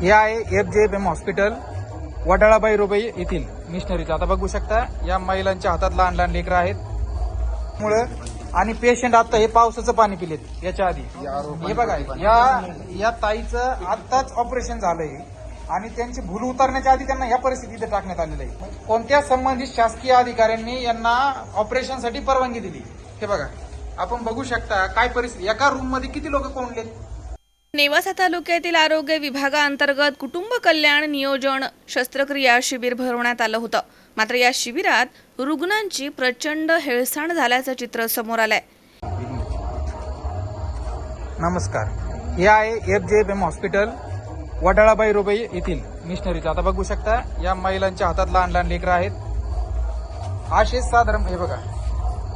हे आहे F J F M hospital वडाळाबाई रोबाई येथील मिशनरीचं आता बघू शकता या महिलांच्या हातात लहान लहान लेकरं आहेत. मुळे आणि पेशंट आता हे पावसाचं पाणी पिलेत याच्या आधी. हे बघा या या ताईचं आत्ताच ऑपरेशन झालंय. आणि त्यांची भूल उतरण्याच्या आधी त्यांना या परिस्थितीत टाकण्यात आलेलं आहे. कोणत्या संबंधित शासकीय अधिकाऱ्यांनी यांना ऑपरेशनसाठी परवानगी दिली? हे बघा आपण बघू शकता काय परिस्थिती एका रूममध्ये किती लोक कोंडलेत? नेवासा तालुक्यातील आरोग्य विभागाअंतर्गत कुटुंब कल्याण नियोजन शस्त्रक्रिया शिबिर भरवण्यात आलं होतं. मात्र या शिबिरात रुग्णांची प्रचंड हेळसांड झाल्याचं चित्र समोर आलंय. नमस्कार. हे आहे F J F M hospital वडाळाबाई रोबाई येथील मिशनरीचं आता बघू शकता या महिलांच्या हातात लहान लहान लेकरं आहेत. असेच साधारण हे बघा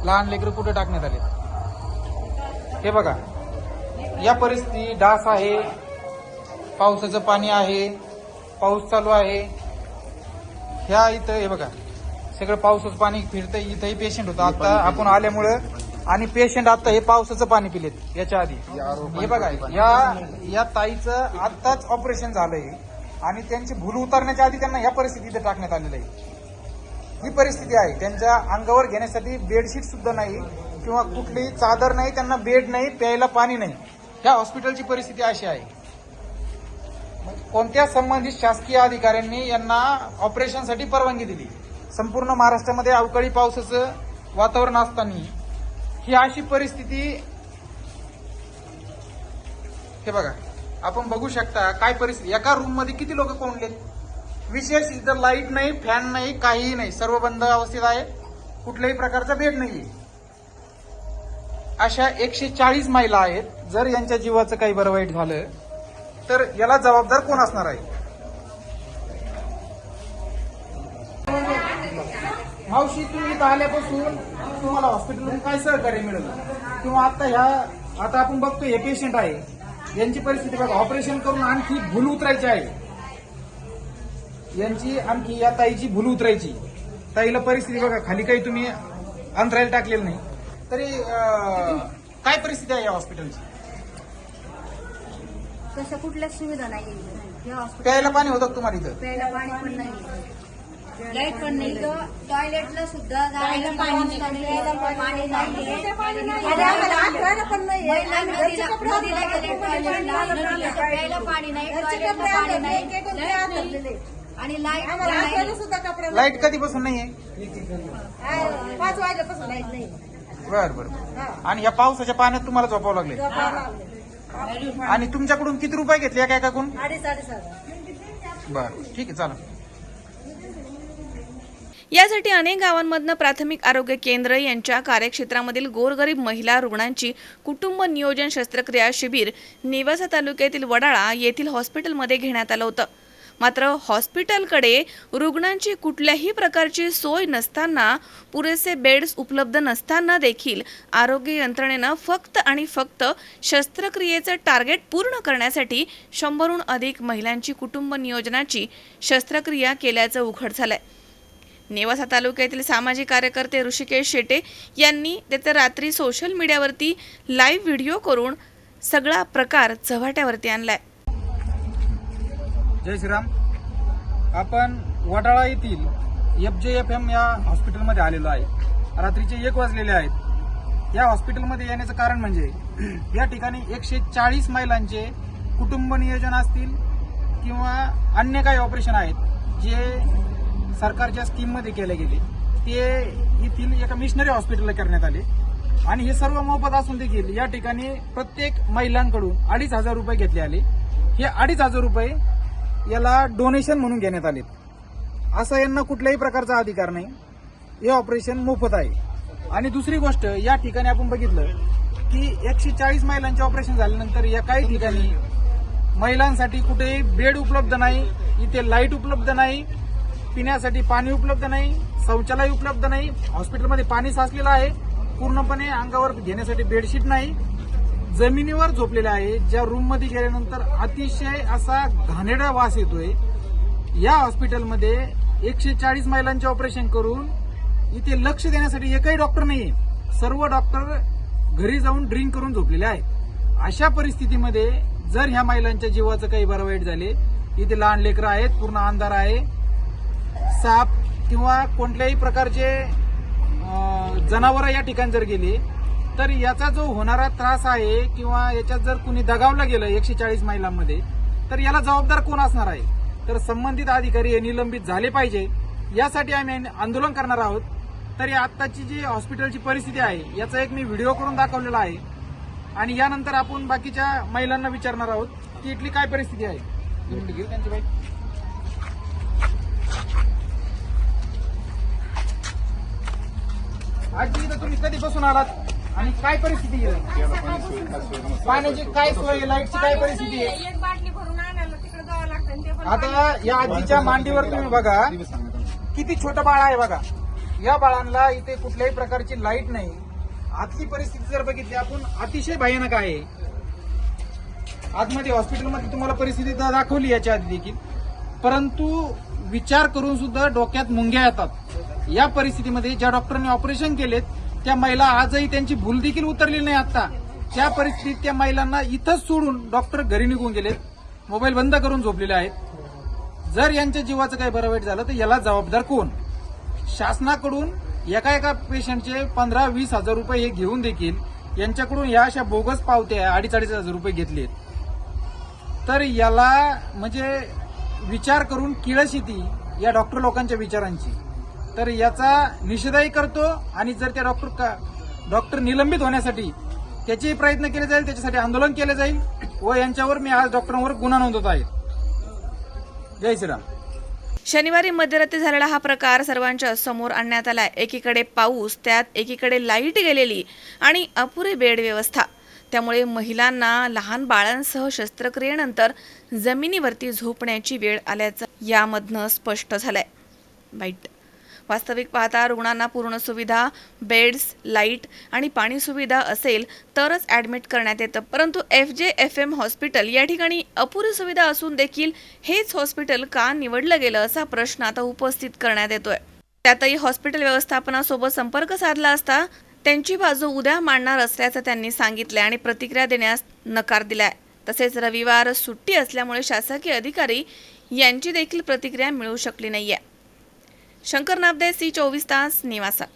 लहान लेकरं कुठे टाकण्यात आले हे बघा या परिस्थिती डास आहे. पावसाचं पाणी आहे. पाऊस चालू आहे. ह्या इथं हे बघा सगळं पावसाचं पाणी फिरतं. इथंही पेशंट होतं. आता आपण आल्यामुळं आणि पेशंट आता हे पावसाचं पाणी पिलेत याच्या आधी. हे बघा या या ताईचं आत्ताच ऑपरेशन झालंय. आणि त्यांची भूल उतरण्याच्या आधी त्यांना या इथं टाकण्यात आलेलं आहे. ही परिस्थिती आहे. त्यांच्या अंगावर घेण्यासाठी बेडशीट सुद्धा नाही किंवा कुठलीही चादर नाही त्यांना बेड नाही प्यायला पाणी नाही. ह्या हॉस्पिटलची परिस्थिती अशी आहे. म्हणजे कोणत्या संबंधित शासकीय अधिकाऱ्यांनी यांना ऑपरेशनसाठी परवानगी दिली? संपूर्ण महाराष्ट्रामध्ये अवकाळी पावसाचं वातावरण असताना ही अशी परिस्थिती हे बघा आपण बघू शकता काय परिस्थिती. एका रूममध्ये किती लोक कोंडलेत? विशेष इथं लाइट नाही फॅन नाही काहीही नाही. सर्व बंद अवस्थेत आहे कुठल्याही प्रकारचा बेड नाही अशा एकशे चाळीस महिला आहेत. जर यांच्या जीवाचं काही बरं वाईट झालं तर याला जबाबदार कोण असणार आहे? मावशी तुम्ही इथं आल्यापासून तुम्हाला हॉस्पिटलमधून काय सहकार्य मिळालं? किंवा आता ह्या आता आपण बघतो हे पेशंट आहे. यांची परिस्थिती बघा ऑपरेशन करून आणखी भूल उतरायची आहे. यांची आणखी या ताईची भूल उतरायची. ताईला परिस्थिती बघा खाली काही तुम्ही अंतरायला टाकलेलं नाही. तरी काय परिस्थिती आहे या हॉस्पिटलची तशा कुठल्याच सुविधा नाही हॉस्पिटल प्यायला पाणी होतं का तुम्हाला इथं? प्यायला पाणी पण नाही लाइट पण नाही. टॉयलेटला सुद्धा जायला पाणी नाही. पाणी नाही. पण नाही. नदीला गेले टॉयलेटला नदीला प्यायला पाणी नाही टॉयलेटला पाणी नाही. आणि लाइट पण नाही. सुद्धा कपडे लाइट कधीपासून नाहीये? पाच वाजल्यापासून लाइट नाही. बर बर आणि या पावसाच्या पाण्यात तुम्हाला झोपावं लागले? आणि तुमच्याकडून किती रुपये घेतले एका एकाकडून हजार. बर ठीक आहे चालेल यासाठी अनेक गावांमधनं प्राथमिक आरोग्य केंद्र यांच्या कार्यक्षेत्रामधील गोरगरीब महिला रुग्णांची कुटुंब नियोजन शस्त्रक्रिया शिबिर नेवासा तालुक्यातील वडाळा येथील हॉस्पिटलमध्ये घेण्यात आलं होतं. मात्र हॉस्पिटलकडे रुग्णांची कुठल्याही प्रकारची सोय नसताना पुरेसे बेड्स उपलब्ध नसताना देखील आरोग्य यंत्रणेनं फक्त आणि फक्त शस्त्रक्रियेचं टार्गेट पूर्ण करण्यासाठी शंभरहून अधिक महिलांची कुटुंब नियोजनाची शस्त्रक्रिया केल्याचं उघड झालंय. नेवासा तालुक्यातील सामाजिक कार्यकर्ते ऋषिकेश शेटे यांनी त्याचं रात्री सोशल मीडियावरती लाईव्ह व्हिडिओ करून सगळा प्रकार चव्हाट्यावरती आणलाय. जय श्रीराम. आपण वडाळा येथील एफ जे एफ एम या हॉस्पिटलमध्ये आलेलो आहे. रात्रीचे एक वाजलेले आहेत. या हॉस्पिटलमध्ये येण्याचं कारण म्हणजे या ठिकाणी एकशे चाळीस महिलांचे कुटुंब नियोजन असतील किंवा अन्य काही ऑपरेशन आहेत जे सरकारच्या स्कीममध्ये केले गेले. ते येथील एका मिशनरी हॉस्पिटलला करण्यात आले. आणि हे सर्व मोफत असून देखील या ठिकाणी प्रत्येक महिलांकडून अडीच हजार रुपये घेतले आले. हे अडीच हजार रुपये याला डोनेशन म्हणून घेण्यात आले असं यांना कुठल्याही प्रकारचा अधिकार नाही. हे ऑपरेशन मोफत आहे. आणि दुसरी गोष्ट या ठिकाणी आपण बघितलं की एकशे चाळीस महिलांचे ऑपरेशन झाल्यानंतर या काही ठिकाणी महिलांसाठी कुठेही बेड उपलब्ध नाही इथे लाइट उपलब्ध नाही पिण्यासाठी पाणी उपलब्ध नाही शौचालय उपलब्ध नाही हॉस्पिटलमध्ये पाणी साचलेलं आहे पूर्णपणे अंगावर घेण्यासाठी बेडशीट नाही जमिनीवर झोपलेला आहे ज्या रूममध्ये गेल्यानंतर अतिशय असा घाणेडा वास येतोय. या हॉस्पिटलमध्ये एकशे चाळीस महिलांचे ऑपरेशन करून इथे लक्ष देण्यासाठी एकही डॉक्टर नाहीये. सर्व डॉक्टर घरी जाऊन ड्रिंक करून झोपलेले आहेत. अशा परिस्थितीमध्ये जर ह्या महिलांच्या जीवाचं काही बरं वाईट झाले इथे लहान लेकरं आहेत पूर्ण अंधार आहे साप किंवा कोणत्याही प्रकारचे जनावरं या ठिकाणी जर गेली तर याचा जो होणारा त्रास आहे किंवा याच्यात जर कुणी दगावलं गेलं एकशे चाळीस महिलांमध्ये तर याला जबाबदार कोण असणार आहे? तर संबंधित अधिकारी हे निलंबित झाले पाहिजे. यासाठी आम्ही आंदोलन करणार आहोत. तर या आत्ताची जी हॉस्पिटलची परिस्थिती आहे याचा एक मी व्हिडिओ करून दाखवलेला आहे. आणि यानंतर आपण बाकीच्या महिलांना विचारणार आहोत की इथली काय परिस्थिती आहे? घेऊ त्यांची आजी तुम्ही कधीपासून आलात? आणि काय परिस्थिती आहे? पाण्याची काय सोय आहे लाईटची काय परिस्थिती आहे? एक बाटली भरून आणायला तिकडे जावं लागतं आणि ते पण आता या आजीच्या मांडीवर तुम्ही बघा किती छोटं बाळ आहे बघा. या बाळांना इथे कुठल्याही प्रकारची लाइट नाही. आतली परिस्थिती जर बघितली आपण अतिशय भयानक आहे. आतमध्ये हॉस्पिटलमध्ये तुम्हाला परिस्थिती दा- दाखवली याच्या आधी देखील. परंतु विचार करून सुद्धा डोक्यात मुंग्या येतात. या परिस्थितीमध्ये ज्या डॉक्टरांनी ऑपरेशन केलेत त्या महिला आजही त्यांची भूल देखील उतरली नाही आता. त्या परिस्थितीत त्या महिलांना इथंच सोडून डॉक्टर घरी निघून गेलेत मोबाईल बंद करून झोपलेले आहेत. जर यांच्या जीवाचं काही बरं वाईट झालं तर याला जबाबदार कोण? शासनाकडून एका एका पेशंटचे पंधरा वीस हजार रुपये हे घेऊन देखील यांच्याकडून या अशा बोगस पावत्या अडीच अडीच हजार रुपये घेतलेत तर याला म्हणजे विचार करून किळस येते या डॉक्टर लोकांच्या विचारांची. तर याचा निषेधही करतो आणि जर त्या डॉक्टर का डॉक्टर निलंबित होण्यासाठी त्याचेही प्रयत्न केले जाईल त्याच्यासाठी आंदोलन केलं जाईल व यांच्यावर मी आज डॉक्टरांवर गुन्हा नोंदवत आहे. जय श्रीराम. शनिवारी मध्यरात्री झालेला हा प्रकार सर्वांच्या समोर आणण्यात आला एकीकडे पाऊस त्यात एकीकडे लाइट गेलेली आणि अपुरी बेड व्यवस्था. त्यामुळे महिलांना लहान बाळांसह शस्त्रक्रियेनंतर जमिनीवरती झोपण्याची वेळ आल्याचं यामधनं स्पष्ट झालंय. वाईट वास्तविक पाहता रुग्णांना पूर्ण सुविधा बेड्स लाइट आणि पाणी सुविधा असेल तरच ॲडमिट करण्यात येतं. परंतु F J F M hospital या ठिकाणी अपुरी सुविधा असून देखील हेच हॉस्पिटल का निवडलं गेलं असा प्रश्न आता उपस्थित करण्यात येतोय. त्यातही हॉस्पिटल व्यवस्थापनासोबत संपर्क साधला असता त्यांची बाजू उद्या मांडणार असल्याचं त्यांनी सांगितलं आणि प्रतिक्रिया देण्यास नकार दिलाय. तसेच रविवार सुट्टी असल्यामुळे शासकीय अधिकारी यांची देखील प्रतिक्रिया मिळू शकली नाहीये. શંકર નાબદે સી ચોવીસ તાસ નિવાસા